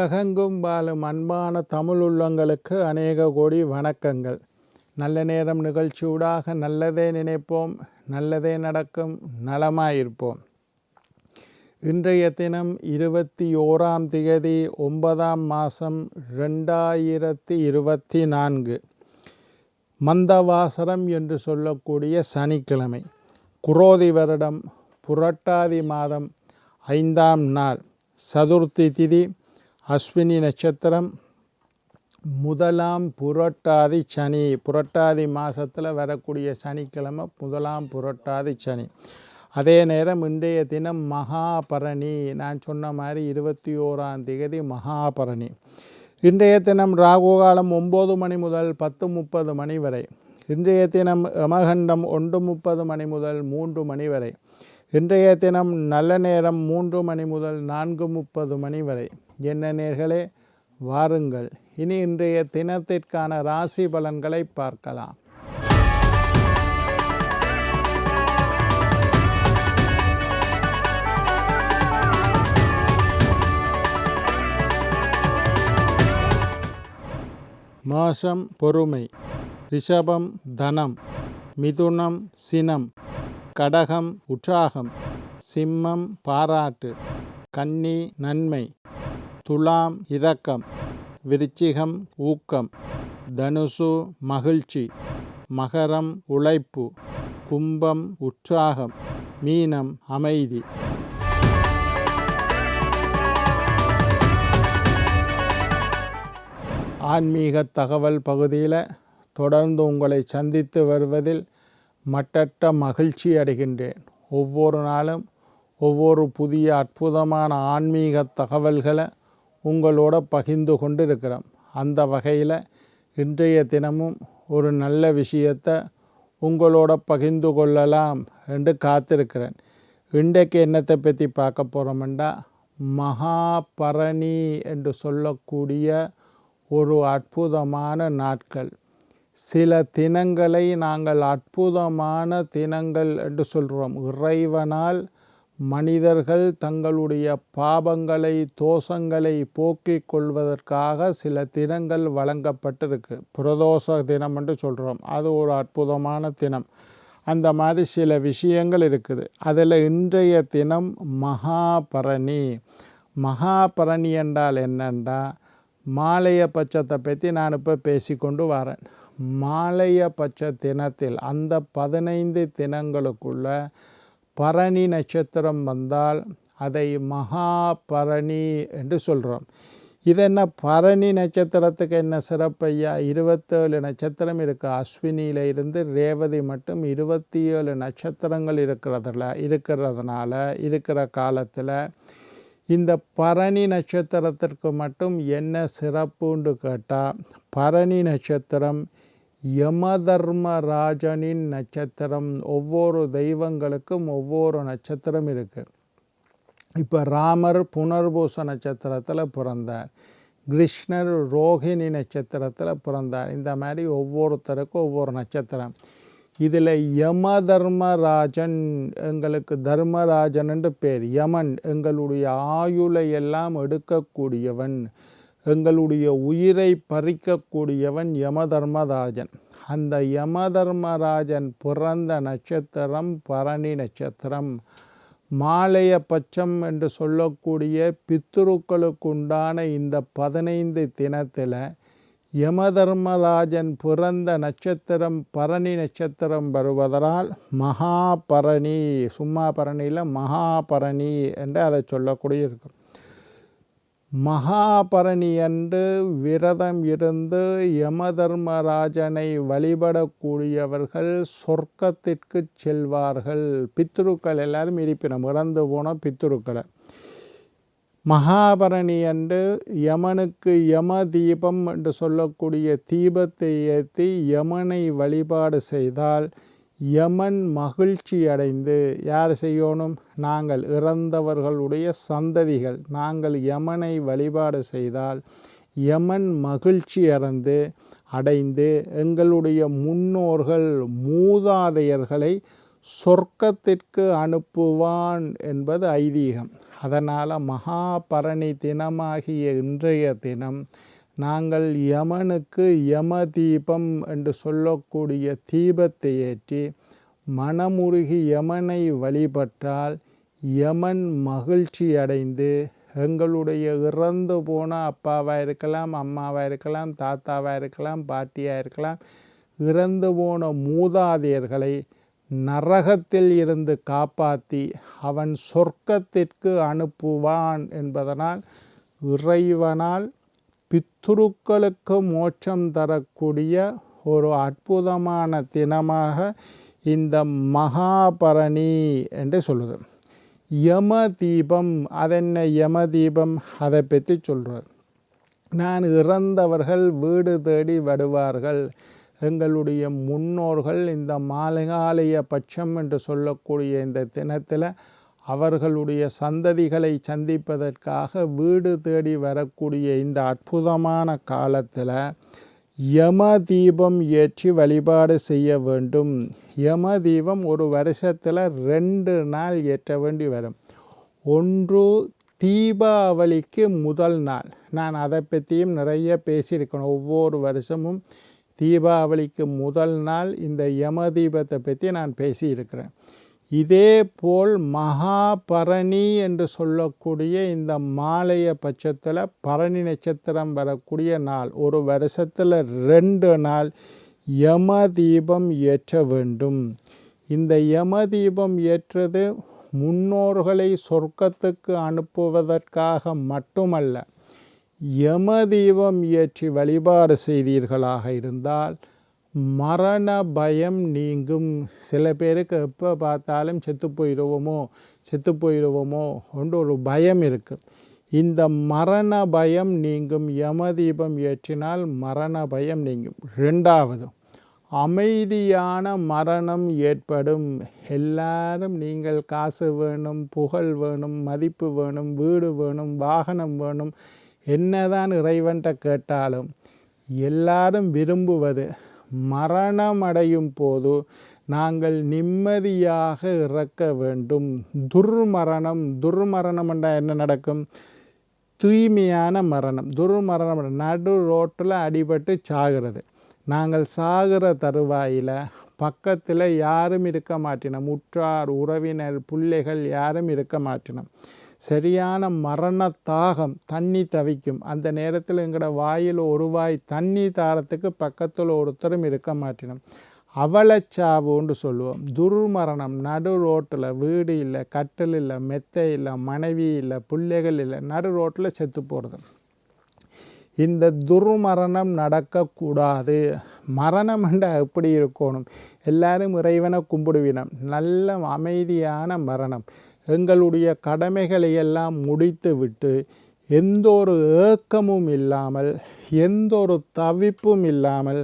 உலகெங்கும் வாழும் அன்பான தமிழ் உள்ளங்களுக்கு அநேக கோடி வணக்கங்கள். நல்ல நேரம் நிகழ்ச்சியூடாக நல்லதே நினைப்போம் நல்லதே நடக்கும் நலமாயிருப்போம். இன்றைய தினம் இருபத்தி ஓராம் திகதி ஒன்பதாம் மாதம் ரெண்டாயிரத்தி இருபத்தி நான்கு மந்தவாசரம் என்று சொல்லக்கூடிய சனிக்கிழமை. குரோதி வருடம் புரட்டாதி மாதம் ஐந்தாம் நாள். சதுர்த்தி திதி அஸ்வினி நட்சத்திரம் முதலாம் புரட்டாதி சனி. புரட்டாதி மாதத்தில் வரக்கூடிய சனிக்கிழமை முதலாம் புரட்டாதி சனி. அதே நேரம் இன்றைய தினம் மகாபரணி. நான் சொன்ன மாதிரி இருபத்தி ஓராம் தேதி மகாபரணி. இன்றைய தினம் ராகு காலம் ஒம்பது மணி முதல் பத்து முப்பது மணி வரை. இன்றைய தினம் யமகண்டம் ஒன்று முப்பது மணி முதல் மூன்று மணி வரை. இன்றைய தினம் நல்ல நேரம் மூன்று மணி முதல் நான்கு முப்பது மணி வரை. என்ன நேர்களே? வாருங்கள். இனி இன்றைய தினத்திற்கான ராசி பலன்களை பார்க்கலாம். மாசம் பொறுமை. ரிஷபம் தனம். மிதுனம் சினம். கடகம் உற்சாகம். சிம்மம் பாராட்டு. கன்னி நன்மை. துலாம் இரக்கம் விருச்சிகம் ஊக்கம் தனுசு மகிழ்ச்சி மகரம் உழைப்பு கும்பம் உற்சாகம் மீனம் அமைதி. ஆன்மீக தகவல் பகுதியில் தொடர்ந்து உங்களை சந்தித்து வருவதில் மட்டற்ற மகிழ்ச்சி அடைகின்றேன். ஒவ்வொரு நாளும் ஒவ்வொரு புதிய அற்புதமான ஆன்மீக தகவல்களை உங்களோட பகிர்ந்து கொண்டு இருக்கிறோம் அந்த வகையில் இன்றைய தினமும் ஒரு நல்ல விஷயத்தை உங்களோட பகிர்ந்து கொள்ளலாம் என்று காத்திருக்கிறேன். இன்றைக்கு என்னத்தை பற்றி பார்க்க போகிறோம்டா மகாபரணி என்று சொல்லக்கூடிய ஒரு அற்புதமான நாட்கள். சில தினங்களை நாங்கள் அற்புதமான தினங்கள் என்று சொல்கிறோம் இறைவனால் மனிதர்கள் தங்களுடைய பாபங்களை தோஷங்களை போக்கிக் கொள்வதற்காக சில தினங்கள் வழங்கப்பட்டிருக்கு. பிரதோஷ தினம் என்று சொல்கிறோம் அது ஒரு அற்புதமான தினம். அந்த மாதிரி சில விஷயங்கள் இருக்குது. அதில் இன்றைய தினம் மகாபரணி. மகாபரணி என்றால் என்னென்றா மாலைய பட்சத்தை பற்றி நான் இப்போ பேசிக்கொண்டு வரேன். மாலைய பட்ச தினத்தில் அந்த பதினைந்து தினங்களுக்குள்ள பரணி நட்சத்திரம் வந்தால் அதை மகாபரணி என்று சொல்கிறோம் இது என்ன பரணி நட்சத்திரத்துக்கு என்ன சிறப்பையா இருபத்தேழு நட்சத்திரம் இருக்குது அஸ்வினியில் இருந்து ரேவதி மட்டும் இருபத்தி ஏழு நட்சத்திரங்கள் இருக்கிறதுல இருக்கிறதுனால இருக்கிற காலத்தில் இந்த பரணி நட்சத்திரத்திற்கு மட்டும் என்ன சிறப்புன்னு கேட்டால் பரணி நட்சத்திரம் யமதர்மராஜனின் நட்சத்திரம். ஒவ்வொரு தெய்வங்களுக்கும் ஒவ்வொரு நட்சத்திரம் இருக்குது இப்போ ராமர் புனர்பூச நட்சத்திரத்தில் பிறந்தார். கிருஷ்ணர் ரோஹிணி நட்சத்திரத்தில் பிறந்தார். இந்த மாதிரி ஒவ்வொருத்தருக்கும் ஒவ்வொரு நட்சத்திரம். இதில் யம தர்மராஜன் எங்களுக்கு தர்மராஜன் என்று பேர். யமன் எங்களுடைய ஆயுளை எல்லாம் எடுக்கக்கூடியவன். எங்களுடைய உயிரை பறிக்கக்கூடியவன் யமதர்மராஜன். அந்த யமதர்மராஜன் பிறந்த நட்சத்திரம் பரணி நட்சத்திரம். மாலைய பட்சம் என்று சொல்லக்கூடிய பித்துருக்களுக்குண்டான இந்த பதினைந்து தினத்தில் யமதர்மராஜன் பிறந்த நட்சத்திரம் பரணி நட்சத்திரம் வருவதனால் மகாபரணி சும்மா பரணியில் மகாபரணி என்று அதை சொல்லக்கூடிய இருக்கும் மகாபரணி அன்று விரதம் இருந்து யமதர்மராஜனை வழிபடக்கூடியவர்கள் சொர்க்கத்திற்கு செல்வார்கள். பித்ருக்கள் எல்லாரும் இருப்பினம் இறந்து போன பித்ருக்களை. மகாபரணி அன்று யமனுக்கு யம தீபம் என்று சொல்லக்கூடிய தீபத்தை ஏற்றி யமனை வழிபாடு செய்தால் யமன் மகிழ்ச்சி அடைந்து யார் செய்யணும் நாங்கள் இறந்தவர்களுடைய சந்ததிகள். நாங்கள் யமனை வழிபாடு செய்தால் யமன் மகிழ்ச்சி அடைந்து அடைந்து எங்களுடைய முன்னோர்கள் மூதாதையர்களை சொர்க்கத்திற்கு அனுப்புவான் என்பது ஐதீகம். அதனால் மகாபரணி தினமாகிய இன்றைய தினம் நாங்கள் யமனுக்கு யம தீபம் என்று சொல்லக்கூடிய தீபத்தை ஏற்றி மனமுருகி யமனை வழிபட்டால் யமன் மகிழ்ச்சி அடைந்து எங்களுடைய இறந்து போன அப்பாவாக இருக்கலாம் அம்மாவாக இருக்கலாம் தாத்தாவாக இருக்கலாம் பாட்டியாக இருக்கலாம் இறந்து போன மூதாதையர்களை நரகத்தில் இருந்து காப்பாற்றி அவன் சொர்க்கத்திற்கு அனுப்புவான் என்பதனால் இறைவனால் பித்ருக்களுக்கு மோட்சம் தரக்கூடிய ஒரு அற்புதமான தினமாக இந்த மகாபரணி என்று சொல்லுது. யம தீபம் அதென்ன யம தீபம் அதை பற்றி சொல்கிறார் நான் இறந்தவர்கள் வீடு தேடி வருவார்கள். எங்களுடைய முன்னோர்கள் இந்த மாலைகாலய பட்சம் என்று சொல்லக்கூடிய இந்த தினத்தில் அவர்களுடைய சந்ததிகளை சந்திப்பதற்காக வீடு தேடி வரக்கூடிய இந்த அற்புதமான காலத்தில் யம தீபம் ஏற்றி வழிபாடு செய்ய வேண்டும். யம தீபம் ஒரு வருஷத்தில் ரெண்டு நாள் ஏற்ற வேண்டி வரும். ஒன்று தீபாவளிக்கு முதல் நாள். நான் அதை பற்றியும் நிறைய பேசியிருக்கணும். ஒவ்வொரு வருஷமும் தீபாவளிக்கு முதல் நாள் இந்த யம தீபத்தை பற்றி நான் பேசியிருக்கிறேன். இதே போல் மகாபரணி என்று சொல்லக்கூடிய இந்த மாலைய பட்சத்தில் பரணி நட்சத்திரம் வரக்கூடிய நாள். ஒரு வருஷத்தில் ரெண்டு நாள் யம தீபம் ஏற்ற வேண்டும். இந்த யம தீபம் ஏற்றது முன்னோர்களை சொர்க்கத்துக்கு அனுப்புவதற்காக மட்டுமல்ல யம தீபம் ஏற்றி வழிபாடு செய்தீர்களாக இருந்தால் மரண பயம் நீங்கும். சில பேருக்கு எப்போ பார்த்தாலும் செத்து போயிடுவோமோ செத்து போயிடுவோமோ ஒன்று ஒரு பயம் இருக்குது இந்த மரண பயம் நீங்கும். யம தீபம் ஏற்றினால் மரண பயம் நீங்கும். ரெண்டாவது அமைதியான மரணம் ஏற்படும். எல்லாரும் நீங்கள் காசு வேணும் புகழ் வேணும் மதிப்பு வேணும் வீடு வேணும் வாகனம் வேணும். என்னதான் இறைவன்கிட்ட கேட்டாலும் எல்லாரும் விரும்புவது மரணமடையும் போது நாங்கள் நிம்மதியாக இறக்க வேண்டும். துர்மரணம் துர்மரணம் என்றால் என்ன நடக்கும்? தூய்மையான மரணம். துர்மரணம் நடு ரோட்டில் அடிபட்டு சாகிறது. நாங்கள் சாகிற தருவாயில் பக்கத்தில் யாரும் இருக்க மாட்டினோம். உற்றார் உறவினர் பிள்ளைகள் யாரும் இருக்க மாட்டினோம். சரியான மரண தாகம் தண்ணி தவிக்கும். அந்த நேரத்தில் எங்களோட வாயில் ஒரு வாய் தண்ணி தாரத்துக்கு பக்கத்தில் ஒருத்தரும் இருக்க மாட்டினோம். அவலச்சாவுன்னு சொல்லுவோம். துர்மரணம் நடு ரோட்டில் வீடு இல்லை கட்டில் இல்லை மெத்தை இல்லை மனைவி இல்லை பிள்ளைகள் இல்லை நடு ரோட்டில் செத்து போகிறது. இந்த துர்மரணம் நடக்கக்கூடாது. மரணம் என்ற எப்படி இருக்கணும்? எல்லாரும் இறைவனை கும்பிடுவினம். நல்ல அமைதியான மரணம். எங்களுடைய கடமைகளை எல்லாம் முடித்துவிட்டு எந்த ஒரு ஏக்கமும் இல்லாமல் எந்த ஒரு தவிப்பும் இல்லாமல்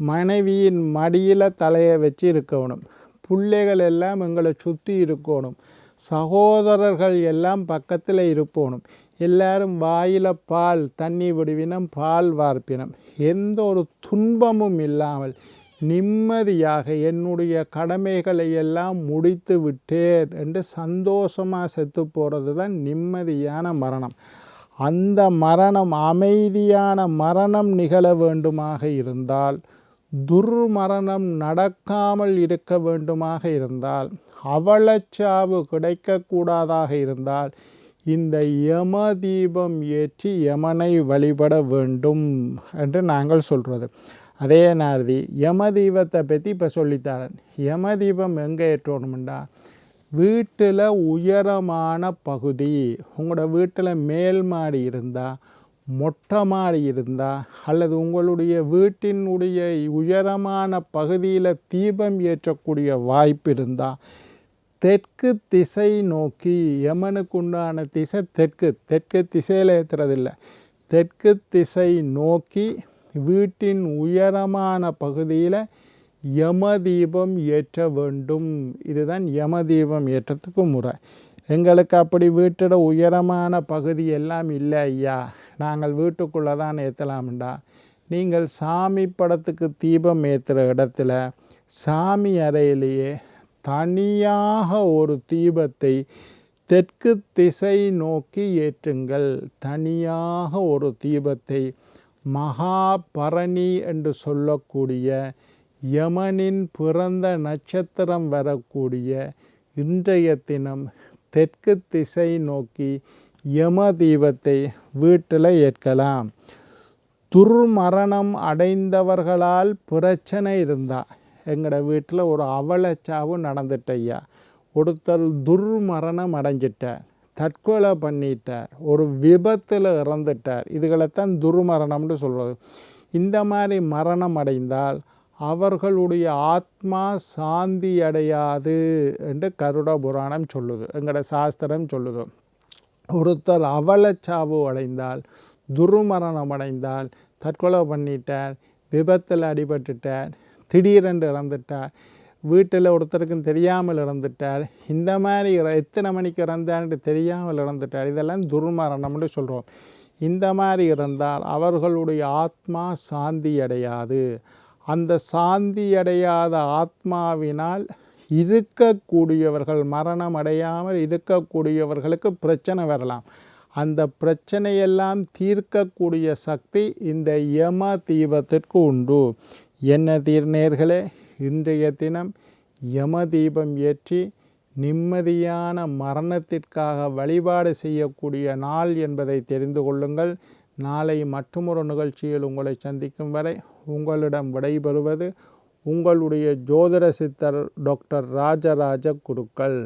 மனைவியின் மடியில் தலையை வச்சு இருக்கணும். பிள்ளைகள் எல்லாம் எங்களை சுற்றி இருக்கணும். சகோதரர்கள் எல்லாம் பக்கத்தில் இருப்போனும் எல்லாரும் வாயில் பால் தண்ணி விடுவினம் பால் வார்ப்பினம். எந்த ஒரு துன்பமும் இல்லாமல் நிம்மதியாக என்னுடைய கடமைகளை எல்லாம் முடித்து விட்டேன் என்று சந்தோஷமாக செத்து போகிறது தான் நிம்மதியான மரணம். அந்த மரணம் அமைதியான மரணம் நிகழ வேண்டுமாக இருந்தால் துர்மரணம் நடக்காமல் இருக்க வேண்டுமாக இருந்தால் அவலச்சாவு கிடைக்கக்கூடாதாக இருந்தால் இந்த யம தீபம் ஏற்றி யமனை வழிபட வேண்டும் என்று நாங்கள் சொல்கிறது அதே நாரதி யம தீபத்தை பற்றி இப்போ சொல்லித்தாரன். யம தீபம் எங்கே ஏற்றணும்டா? வீட்டில் உயரமான பகுதி உங்களோட வீட்டில் மேல் மாடி இருந்தால் மொட்டை மாடி இருந்தால் அல்லது உங்களுடைய வீட்டினுடைய உயரமான பகுதியில் தீபம் ஏற்றக்கூடிய வாய்ப்பு இருந்தால் தெற்கு திசை நோக்கி யமனுக்கு உண்டான திசை தெற்கு. தெற்கு திசையில் ஏற்றுறதில்லை தெற்கு திசை நோக்கி வீட்டின் உயரமான பகுதியில் யம தீபம் ஏற்ற வேண்டும். இதுதான் யம தீபம் ஏற்றத்துக்கு முறை. எங்களுக்கு அப்படி வீட்டோட உயரமான பகுதி எல்லாம் இல்லை ஐயா. நாங்கள் வீட்டுக்குள்ளே தான் ஏற்றலாம்டா நீங்கள் சாமி படத்துக்கு தீபம் ஏற்றுகிற இடத்துல சாமி அறையிலேயே தனியாக ஒரு தீபத்தை தெற்கு திசை நோக்கி ஏற்றுங்கள். தனியாக ஒரு தீபத்தை மகாபரணி என்று சொல்லக்கூடிய யமனின் பிறந்த நட்சத்திரம் வரக்கூடிய இன்றைய தினம் தெற்கு திசை நோக்கி யம தீபத்தை வீட்டில் ஏற்கலாம். துர்மரணம் அடைந்தவர்களால் பிரச்சனை இருந்தால் எங்களோட வீட்டில் ஒரு அவலச்சாவு நடந்துட்டு ஐயா ஒருத்தர் துர்மரணம் அடைஞ்சிட்டார். தற்கொலை பண்ணிட்டார். ஒரு விபத்தில் இறந்துட்டார். இதுகளைத்தான் துர்மரணம்னு சொல்வது இந்த மாதிரி மரணம் அடைந்தால் அவர்களுடைய ஆத்மா சாந்தி அடையாது என்று கருட புராணம் சொல்லுது. எங்களோட சாஸ்திரம் சொல்லுது. ஒருத்தர் அவலச்சாவு அடைந்தால் துர்மரணம் அடைந்தால் தற்கொலை பண்ணிட்டார் விபத்தில் அடிபட்டுட்டார் திடீரென்று இறந்துட்டார். வீட்டில் ஒருத்தருக்கும் தெரியாமல் இறந்துட்டார். இந்த மாதிரி இற- எத்தனை மணிக்கு இறந்தான்னு தெரியாமல் இறந்துட்டார். இதெல்லாம் துர்மரணம்னு சொல்கிறோம் இந்த மாதிரி இருந்தால் அவர்களுடைய ஆத்மா சாந்தி அடையாது. அந்த சாந்தி அடையாத ஆத்மாவினால் இருக்கக்கூடியவர்கள் மரணம் அடையாமல் இருக்கக்கூடியவர்களுக்கு பிரச்சனை வரலாம். அந்த பிரச்சனையெல்லாம் தீர்க்கக்கூடிய சக்தி இந்த யம தீபத்திற்கு உண்டு. என்ன தீர்நேர்களே இன்றைய தினம் யம தீபம் ஏற்றி நிம்மதியான மரணத்திற்காக வழிபாடு செய்யக்கூடிய நாள் என்பதை தெரிந்து கொள்ளுங்கள். நாளை மற்றொரு நிகழ்ச்சியில் உங்களை சந்திக்கும் வரை உங்களிடம் விடைபெறுவது உங்களுடைய ஜோதிட சித்தர் டாக்டர் ராஜராஜ குருக்கள்.